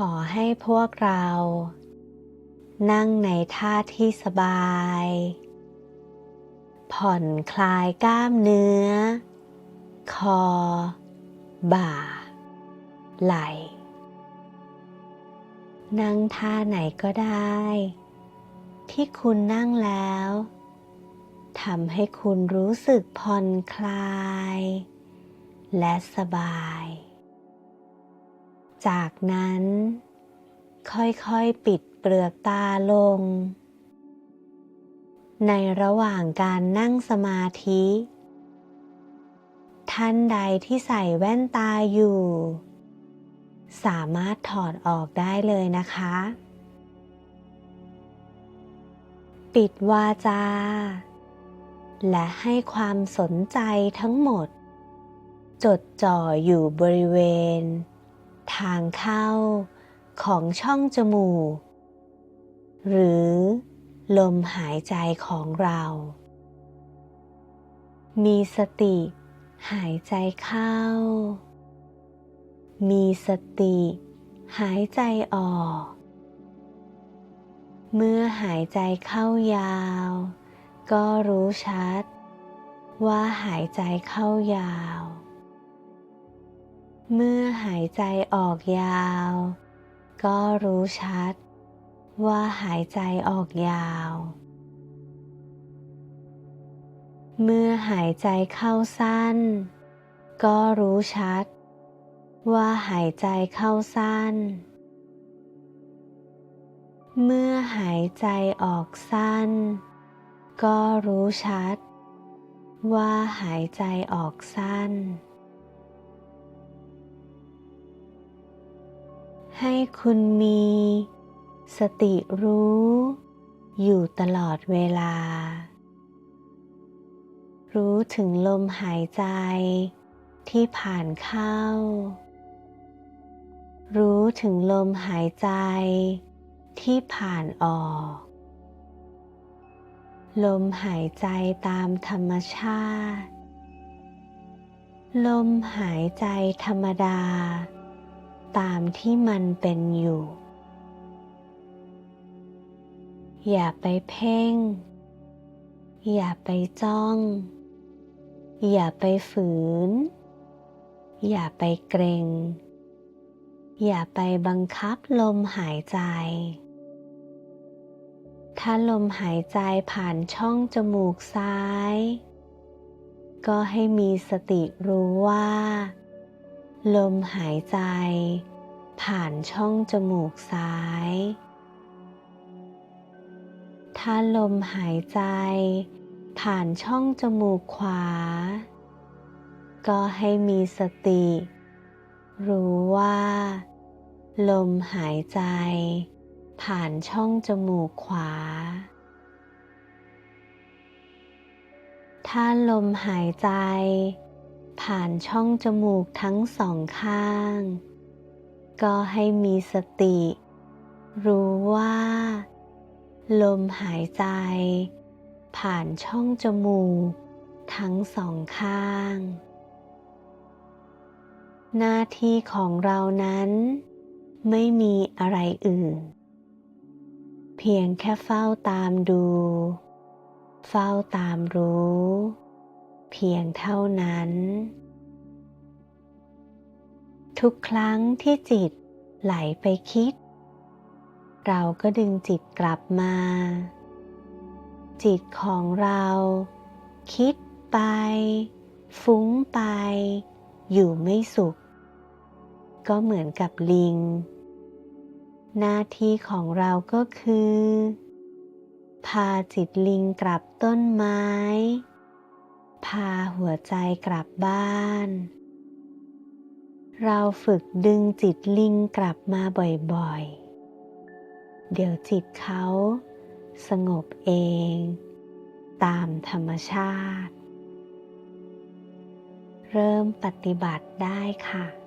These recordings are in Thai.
ขอให้พวกเรา นั่งในท่าที่สบาย ผ่อนคลายกล้ามเนื้อ คอ บ่า ไหล่ นั่งท่าไหนก็ได้ ที่คุณนั่งแล้วทำให้คุณรู้สึกผ่อนคลาย และสบาย จากนั้น ค่อยๆปิดเปลือกตาลง ในระหว่างการนั่งสมาธิ ท่านใดที่ใส่แว่นตาอยู่ สามารถถอดออกได้เลยนะคะ ปิดวาจา และให้ความสนใจทั้งหมด จดจ่ออยู่บริเวณ ทางเข้าของช่องจมูก หรือลมหายใจของเรา มีสติหายใจเข้า มีสติหายใจออก เมื่อหายใจเข้ายาว ก็รู้ชัด ว่าหายใจเข้ายาว เมื่อหายใจออกยาว ก็รู้ชัด ว่าหายใจออกยาว เมื่อหายใจเข้าสั้น ก็รู้ชัด ว่าหายใจเข้าสั้น เมื่อหายใจออกสั้น ก็รู้ชัด ว่าหายใจออกสั้น ให้คุณมี สติรู้ อยู่ตลอดเวลา รู้ถึงลมหายใจที่ผ่านเข้า รู้ถึงลมหายใจที่ผ่านออก ลมหายใจตามธรรมชาติ ลมหายใจธรรมดา ตามที่มันเป็นอยู่ อย่าไปเพ่ง อย่าไปจ้อง อย่าไปฝืน อย่าไปเกรง อย่าไปบังคับลมหายใจ ถ้าลมหายใจผ่านช่องจมูกซ้าย ก็ให้มีสติรู้ว่า ลมหายใจ ผ่านช่องจมูกซ้าย ถ้าลมหายใจ ผ่านช่องจมูกขวา ก็ให้มีสติ รู้ว่า ลมหายใจ ผ่านช่องจมูกขวา ถ้าลมหายใจ ผ่านช่องจมูกทั้งสองข้าง ก็ให้มีสติ รู้ว่า ลมหายใจ ผ่านช่องจมูก ทั้งสองข้าง หน้าที่ของเรานั้น ไม่มีอะไรอื่น เพียงแค่เฝ้าตามดู เฝ้าตามรู้ เพียงเท่านั้น ทุกครั้งที่จิตไหลไปคิด เราก็ดึงจิตกลับมา จิตของเราคิดไป ฟุ้งไป อยู่ไม่สุข ก็เหมือนกับลิง หน้าที่ของเราก็คือ พาจิตลิงกลับต้นไม้ พาหัวใจกลับบ้าน เราฝึกดึงจิตลิงกลับมาบ่อยๆ เดี๋ยวจิตเขาสงบเอง ตามธรรมชาติ เริ่มปฏิบัติได้ค่ะ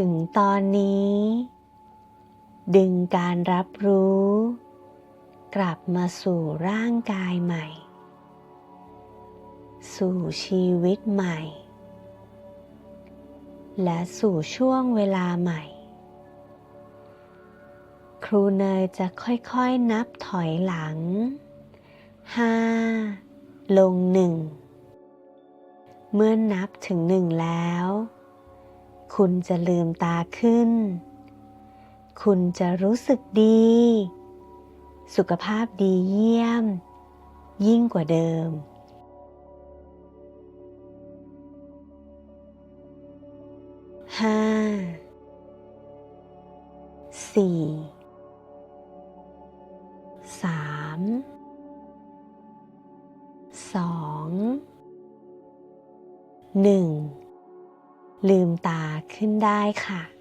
ถึงตอนนี้ ดึงการรับรู้ กลับมาสู่ร่างกายใหม่ สู่ชีวิตใหม่ และสู่ช่วงเวลาใหม่ ครูเนยจะค่อยๆนับถอยหลังห้าลงหนึ่งเมื่อนับถึงหนึ่งแล้ว คุณจะลืมตาขึ้น คุณจะรู้สึกดี สุขภาพดีเยี่ยม ยิ่งกว่าเดิม ห้า สี่ สาม สอง หนึ่ง ลืมตาขึ้นได้ค่ะ